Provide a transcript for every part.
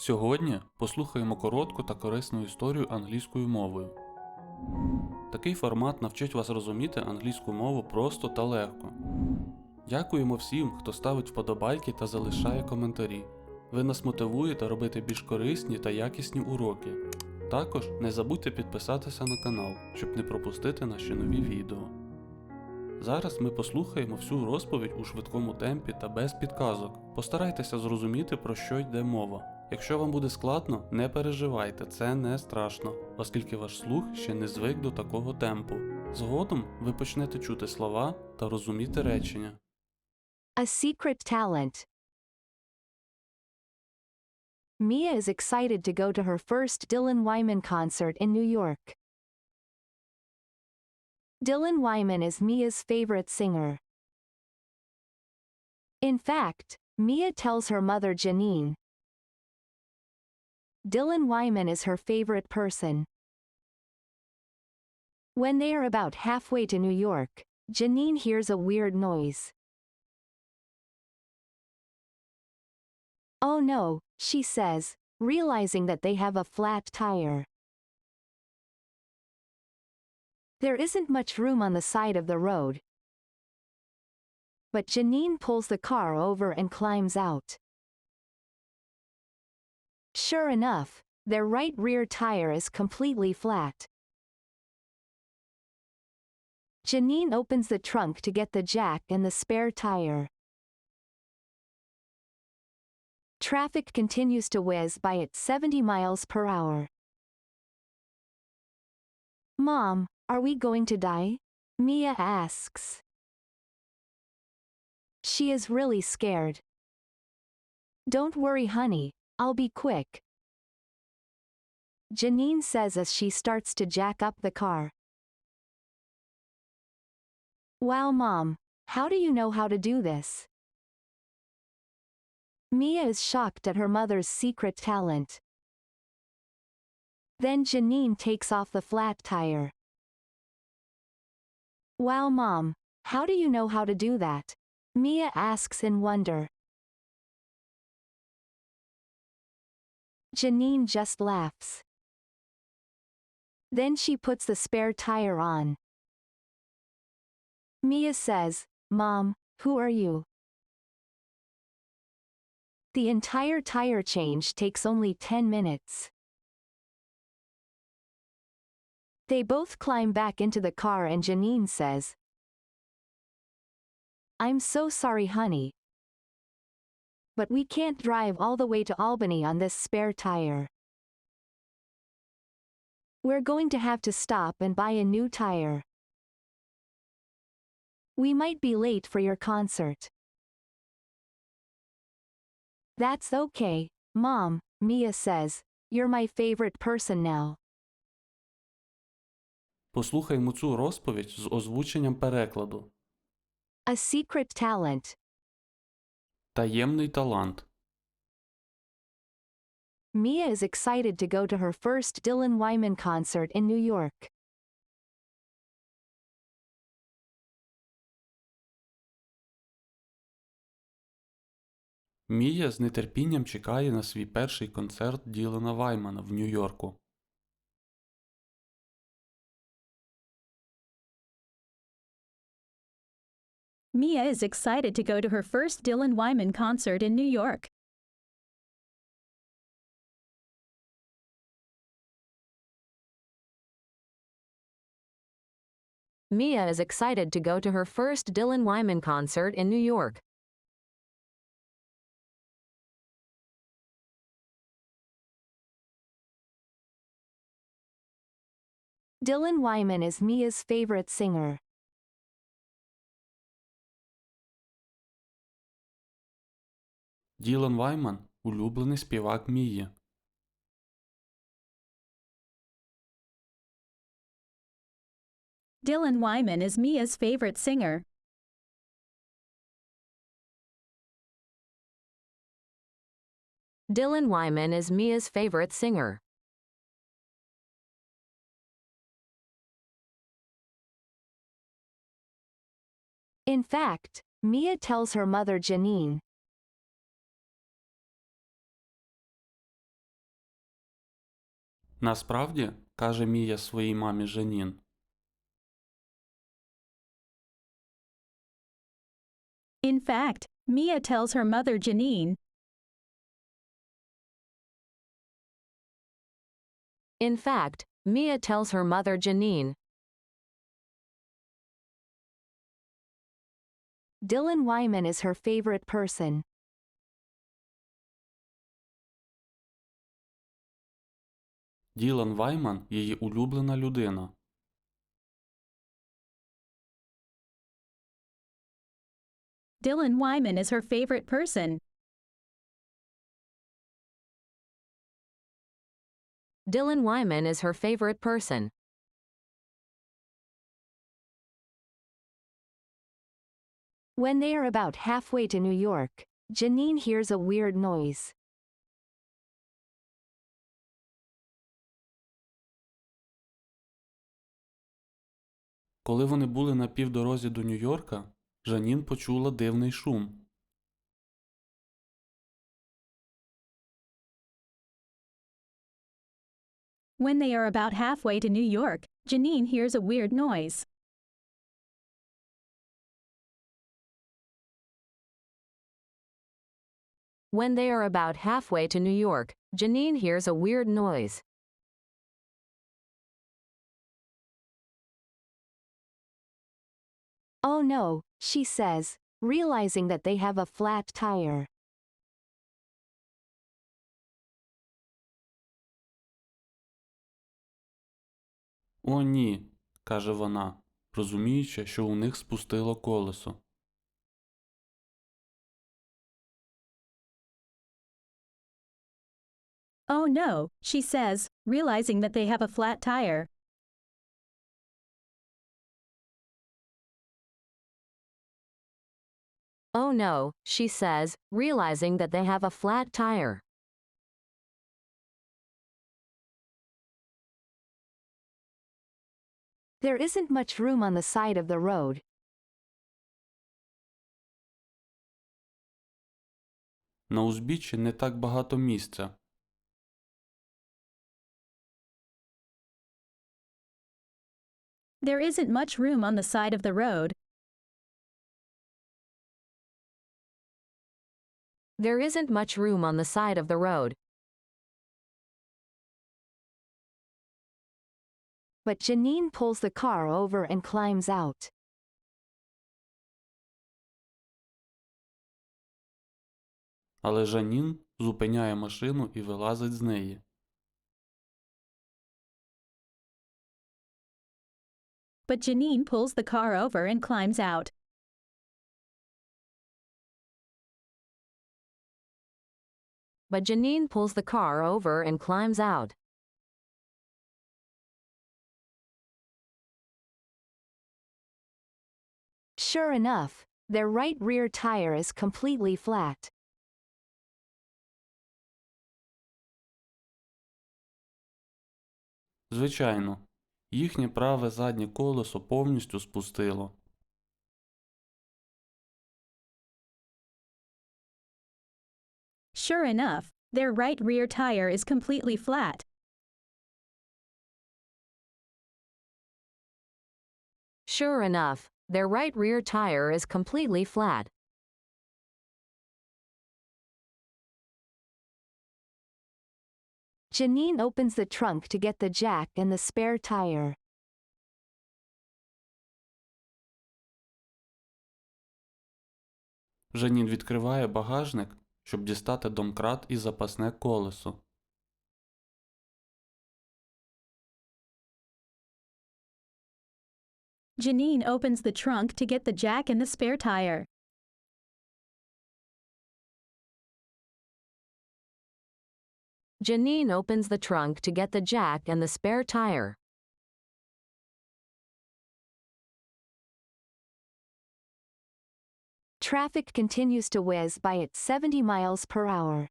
Сьогодні послухаємо коротку та корисну історію англійською мовою. Такий формат навчить вас розуміти англійську мову просто та легко. Дякуємо всім, хто ставить вподобайки та залишає коментарі. Ви нас мотивуєте робити більш корисні та якісні уроки. Також не забудьте підписатися на канал, щоб не пропустити наші нові відео. Зараз ми послухаємо всю розповідь у швидкому темпі та без підказок. Постарайтеся зрозуміти, про що йде мова. Якщо вам буде складно, не переживайте, це не страшно, оскільки ваш слух ще не звик до такого темпу. Згодом ви почнете чути слова та розуміти речення. A secret talent. Mia is excited to go to her first Dylan Wyman concert in New York. Dylan Wyman is Mia's favorite singer. In fact, Mia tells her mother Janine. Dylan Wyman is her favorite person. When they are about halfway to New York, Janine hears a weird noise. Oh no, she says, realizing that they have a flat tire. There isn't much room on the side of the road. But Janine pulls the car over and climbs out. Sure enough, their right rear tire is completely flat. Janine opens the trunk to get the jack and the spare tire. Traffic continues to whiz by at 70 miles per hour. Mom, are we going to die? Mia asks. She is really scared. Don't worry, honey, I'll be quick. Janine says as she starts to jack up the car. Wow, Mom, how do you know how to do this? Mia is shocked at her mother's secret talent. Then Janine takes off the flat tire. Wow, Mom, how do you know how to do that? Mia asks in wonder. Janine just laughs. Then she puts the spare tire on. Mia says, Mom, who are you? The entire tire change takes only 10 minutes. They both climb back into the car and Janine says, I'm so sorry, honey. But we can't drive all the way to Albany on this spare tire. We're going to have to stop and buy a new tire. We might be late for your concert. That's okay, Mom, Mia says. You're my favorite person now. Послухаймо цю розповідь з озвученням перекладу. A secret talent. Таємний талант. Mia is excited to go to her first Dylan Wyman concert in New York. Мія з нетерпінням чекає на свій перший концерт Ділана Ваймана в Нью-Йорку. Mia is excited to go to her first Dylan Wyman concert in New York. Mia is excited to go to her first Dylan Wyman concert in New York. Dylan Wyman is Mia's favorite singer. Ділан Вайман улюблений співак Мії. Dylan Wyman is Mia's favorite singer. Dylan Wyman is Mia's favorite singer. In fact, Mia tells her mother Janine. Насправді, каже Мія своїй мамі Жанін, In fact, Mia tells her mother Janine, In fact, Mia tells her mother Janine, Dylan Wyman is her favorite person. Ділан Вайман її улюблена людина. Dylan Wyman is her favorite person. Dylan Wyman is her favorite person. When they are about halfway to New York, Janine hears a weird noise. Коли вони були на півдорозі до Нью-Йорка, Жанін почула дивний шум. When they are about halfway to New York, Janine hears a weird noise. When they are about halfway to New York, Janine hears a weird noise. Oh no, she says, realizing that they have a flat tire. О, ні, каже вона, розуміючи, що у них спустило колесо. Oh no, she says, realizing that they have a flat tire. Oh no, she says, realizing that they have a flat tire. There isn't much room on the side of the road. На узбіччі не так багато місця. There isn't much room on the side of the road. There isn't much room on the side of the road. But Janine pulls the car over and climbs out. Але Жанін зупиняє машину і вилазить з неї. But Janine pulls the car over and climbs out. But Janine pulls the car over and climbs out. Sure enough, their right rear tire is completely flat. Звичайно, їхнє праве заднє колесо повністю спустило. Sure enough, their right rear tire is completely flat. Sure enough, their right rear tire is completely flat. Janine opens the trunk to get the jack and the spare tire. Жанін відкриває багажник, щоб дістати домкрат і запасне колесо. Janine opens the trunk to get the jack and the spare tire. Janine opens the trunk to get the jack and the spare tire. Traffic continues to whiz by at 70 miles per hour.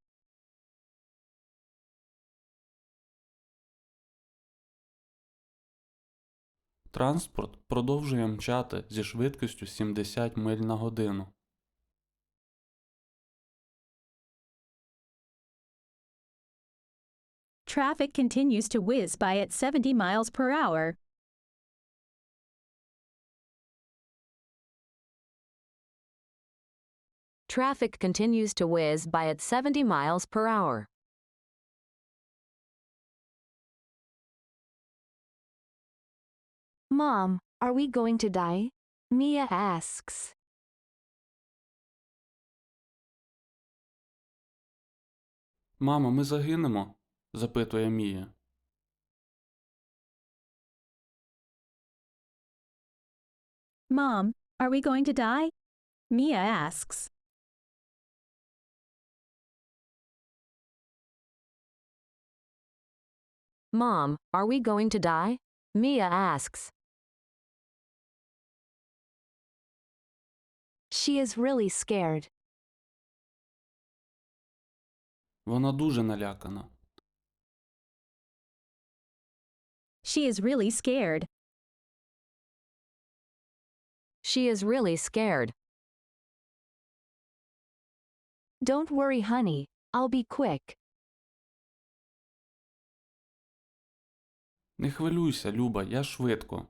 Транспорт продовжує мчати зі швидкістю 70 миль на годину. Traffic continues to whiz by at 70 miles per hour. Traffic continues to whiz by at 70 miles per hour. Mom, are we going to die? Mia asks. Мамо, ми загинемо? запитує Мія. Mom, are we going to die? Mia asks. Mom, are we going to die? Mia asks. She is really scared. Вона дуже налякана. She is really scared. She is really scared. Don't worry, honey. I'll be quick. Не хвилюйся, Люба, я швидко.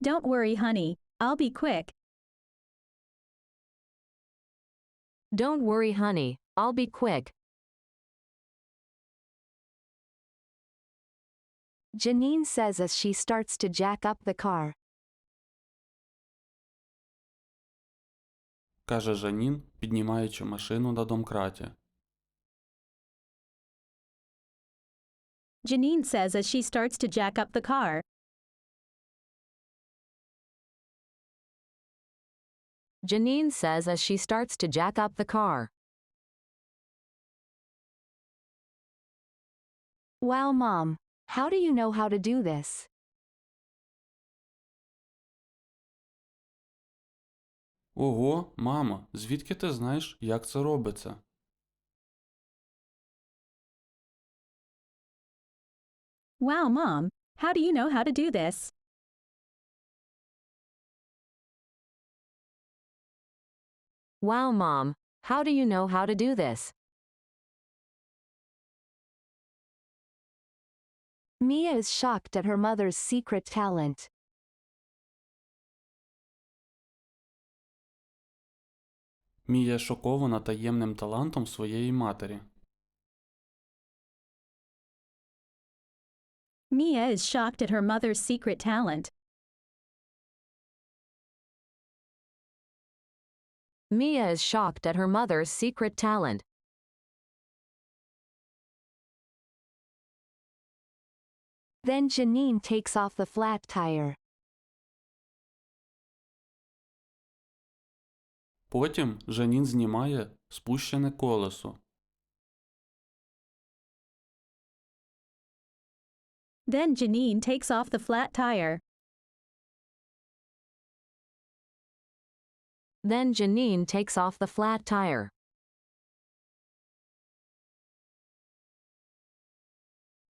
Don't worry, honey. I'll be quick. Don't worry, honey. I'll be quick. Janine says as she starts to jack up the car. каже Жанін, піднімаючи машину на домкраті. Janine says as she starts to jack up the car. Janine says as she starts to jack up the car. Wow, Mom. How do you know how to do this? Ого, мамо, звідки ти знаєш, як це робиться? Wow, Mom. How do you know how to do this? Wow, Mom. How do you know how to do this? Mia is shocked at her mother's secret talent. Мія шокована таємним талантом своєї матері. Mia is shocked at her mother's secret talent. Mia is shocked at her mother's secret talent. Then Janine takes off the flat tire. Потім Жанін знімає спущене колесо. Then Janine takes off the flat tire. Then Janine takes off the flat tire.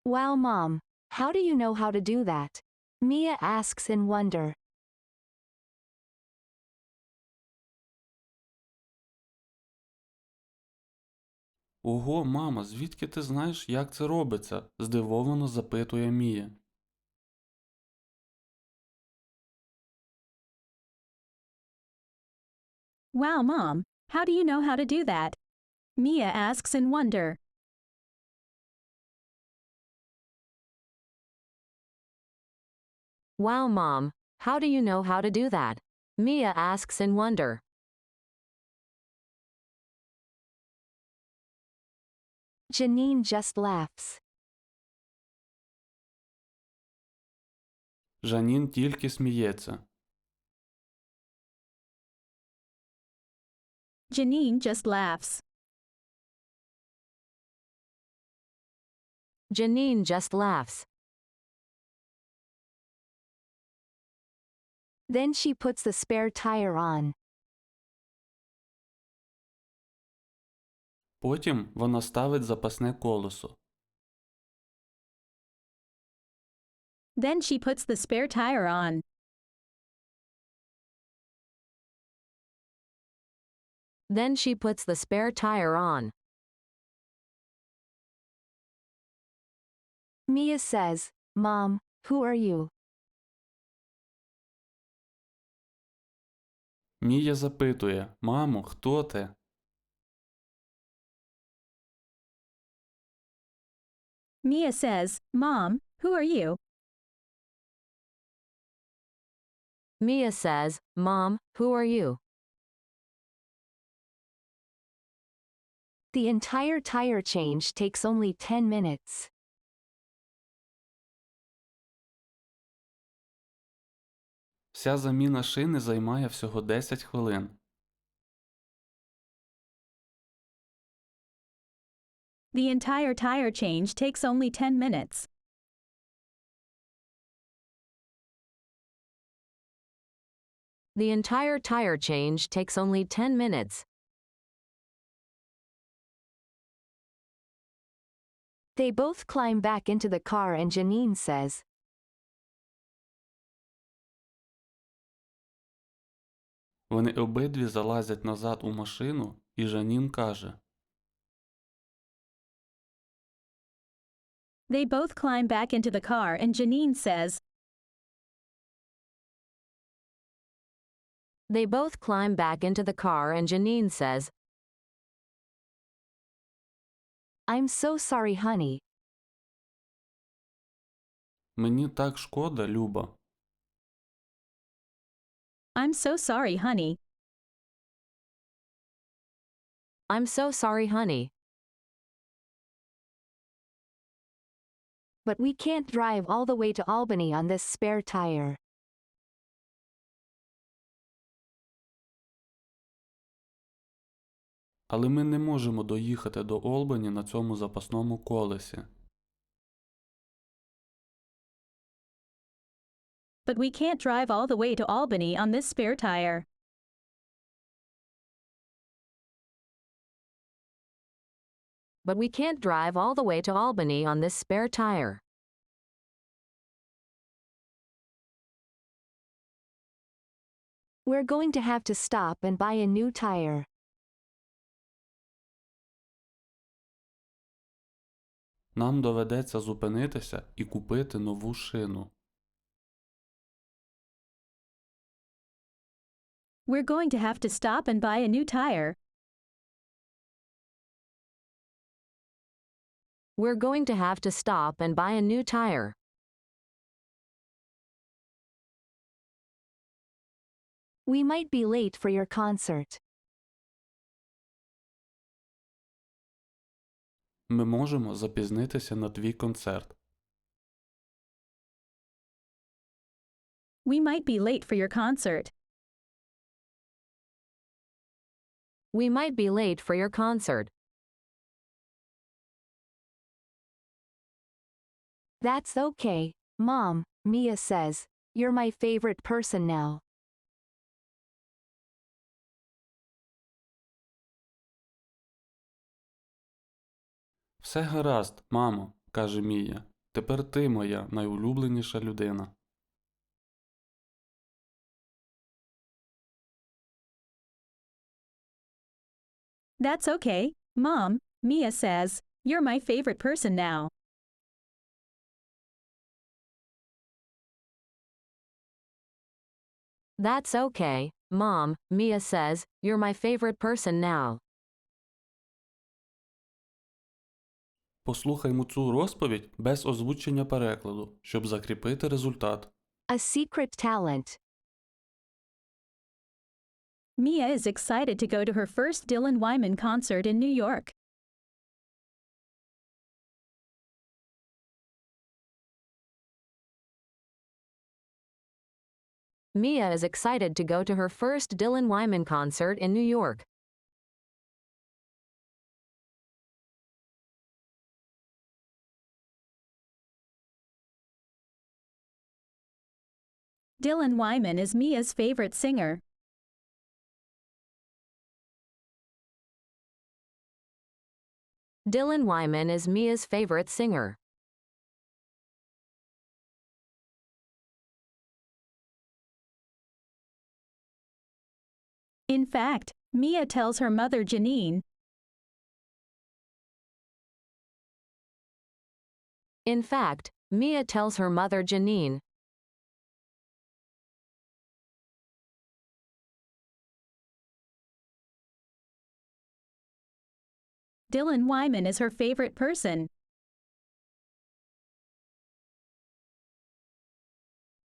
Wow, Mom. How do you know how to do that? Mia asks in wonder. Ого, мама, звідки ти знаєш, як це робиться? здивовано запитує Мія. Wow, Mom. How do you know how to do that? Mia asks in wonder. Wow, Mom. How do you know how to do that? Mia asks in wonder. Janine just laughs. Жанін тільки сміється. Janine just laughs. Janine just laughs. Then she puts the spare tire on. Потім вона ставить запасне колесо. Then she puts the spare tire on. Then she puts the spare tire on. Mia says, Mom, who are you? Мія запитує Мамо, хто ти? Mia says, Mom, who are you? Mia says, Mom, who are you? The entire tire change takes only 10 minutes. Вся заміна шини займає всього 10 хвилин. The entire tire change takes only 10 minutes. The entire tire change takes only 10 minutes. They both climb back into the car and Janine says, Вони обидві залазять назад у машину, і Жанін каже: They both climb back into the car and Janine says, They both climb back into the car and Janine says, I'm so sorry, honey. Мені так шкода, Люба. I'm so sorry, honey. I'm so sorry, honey. But we can't drive all the way to Albany on this spare tire. Але ми не можемо доїхати до Олбані на цьому запасному колесі. But we can't drive all the way to Albany on this spare tire. But we can't drive all the way to Albany on this spare tire. We're going to have to stop and buy a new tire. Нам доведеться зупинитися і купити нову шину. We're going to have to stop and buy a new tire. We're going to have to stop and buy a new tire. We might be late for your concert. Ми можемо запізнитися на твій концерт. We might be late for your concert. We might be late for your concert. That's okay, Mom, Mia says. You're my favorite person now. Все гаразд, мамо, каже Мія. Тепер ти моя найулюбленіша людина. That's okay, Mom, Mia says. You're my favorite person now. That's okay, Mom, Mia says. You're my favorite person now. Послухаймо цю розповідь без озвучення перекладу, щоб закріпити результат. A secret talent. Mia is excited to go to her first Dylan Wyman concert in New York. Mia is excited to go to her first Dylan Wyman concert in New York. Dylan Wyman is Mia's favorite singer. Dylan Wyman is Mia's favorite singer. In fact, Mia tells her mother Janine, In fact, Mia tells her mother Janine, Dylan Wyman is her favorite person.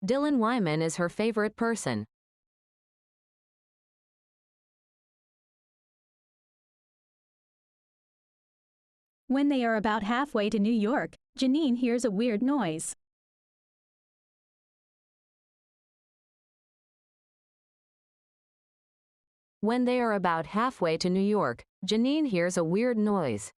Dylan Wyman is her favorite person. When they are about halfway to New York, Janine hears a weird noise. When they are about halfway to New York, Janine hears a weird noise.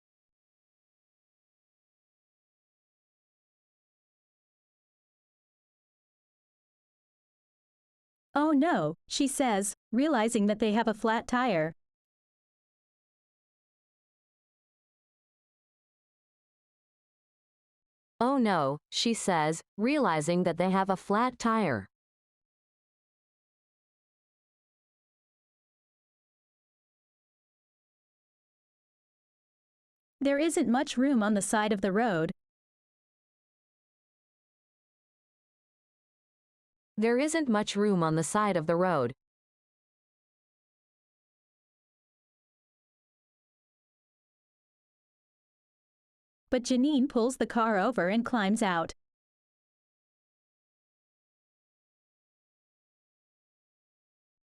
Oh no, she says, realizing that they have a flat tire. Oh no, she says, realizing that they have a flat tire. There isn't much room on the side of the road. There isn't much room on the side of the road. But Janine pulls the car over and climbs out.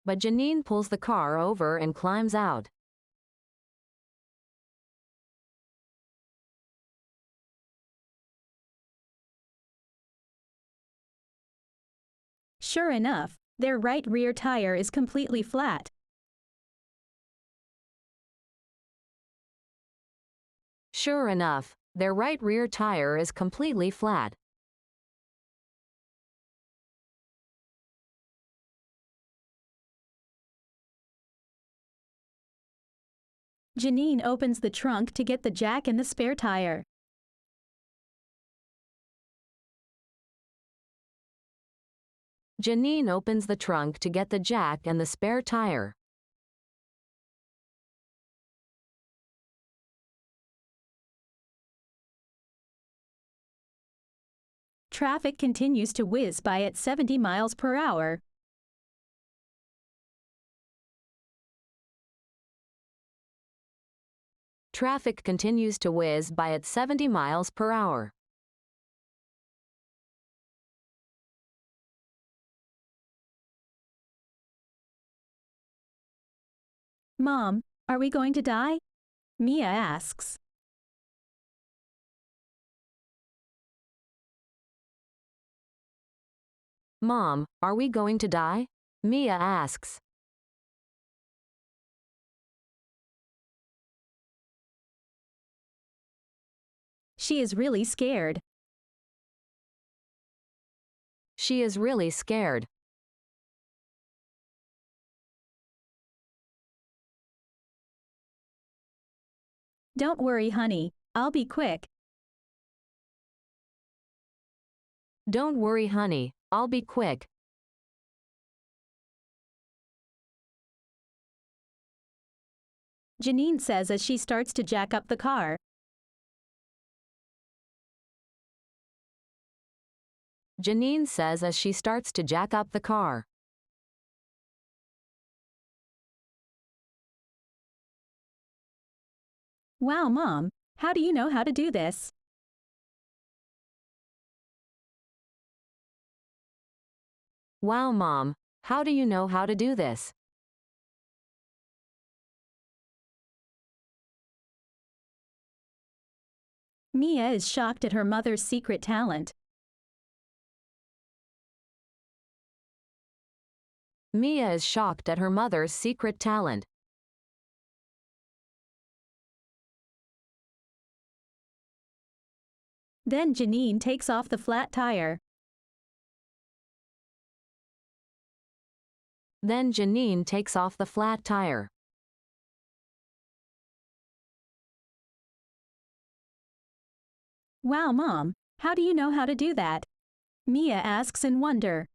But Janine pulls the car over and climbs out. Sure enough, their right rear tire is completely flat. Sure enough, their right rear tire is completely flat. Janine opens the trunk to get the jack and the spare tire. Janine opens the trunk to get the jack and the spare tire. Traffic continues to whiz by at 70 miles per hour. Traffic continues to whiz by at 70 miles per hour. Mom, are we going to die? Mia asks. Mom, are we going to die? Mia asks. She is really scared. She is really scared. Don't worry, honey. I'll be quick. Don't worry, honey. I'll be quick. Janine says as she starts to jack up the car. Janine says as she starts to jack up the car. Wow, Mom, how do you know how to do this? Wow, Mom, how do you know how to do this? Mia is shocked at her mother's secret talent. Mia is shocked at her mother's secret talent. Then Janine takes off the flat tire. Then Janine takes off the flat tire. Wow, Mom, how do you know how to do that? Mia asks in wonder.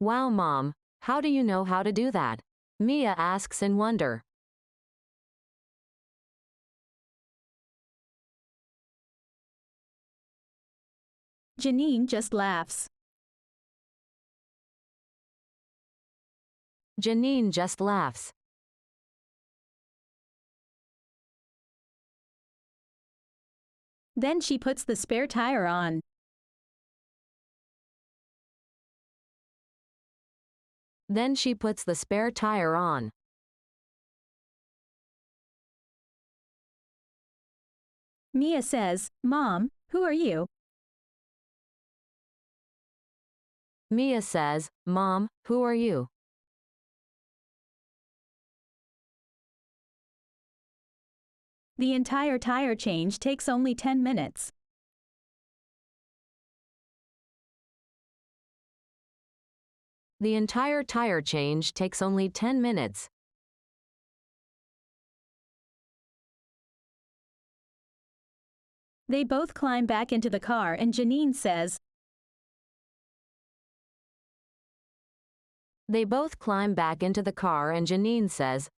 Wow, Mom, how do you know how to do that? Mia asks in wonder. Janine just laughs. Janine just laughs. Then she puts the spare tire on. Then she puts the spare tire on. Mia says, Mom, who are you? Mia says, Mom, who are you? The entire tire change takes only 10 minutes. The entire tire change takes only 10 minutes. They both climb back into the car and Janine says, They both climb back into the car and Janine says,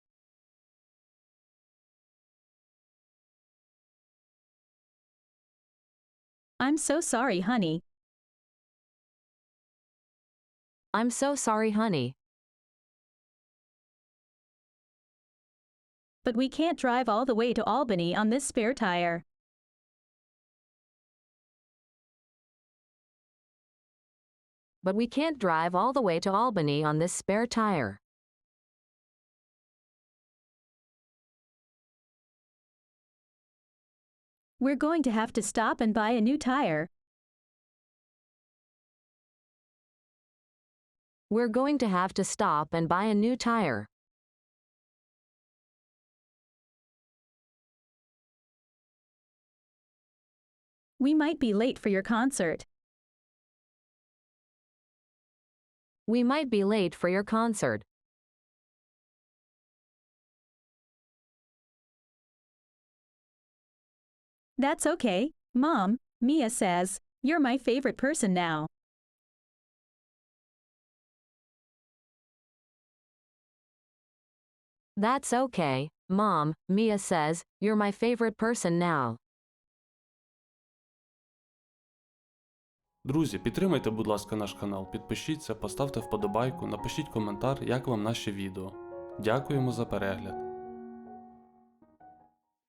I'm so sorry, honey. I'm so sorry, honey, But we can't drive all the way to Albany on this spare tire. But we can't drive all the way to Albany on this spare tire. We're going to have to stop and buy a new tire. We're going to have to stop and buy a new tire. We might be late for your concert. We might be late for your concert. That's okay, Mom, Mia says, you're my favorite person now. That's okay, Mom, Mia says, you're my favorite person now. Друзі, підтримайте, будь ласка, наш канал, підпишіться, поставте вподобайку, напишіть коментар, як вам наше відео. Дякуємо за перегляд.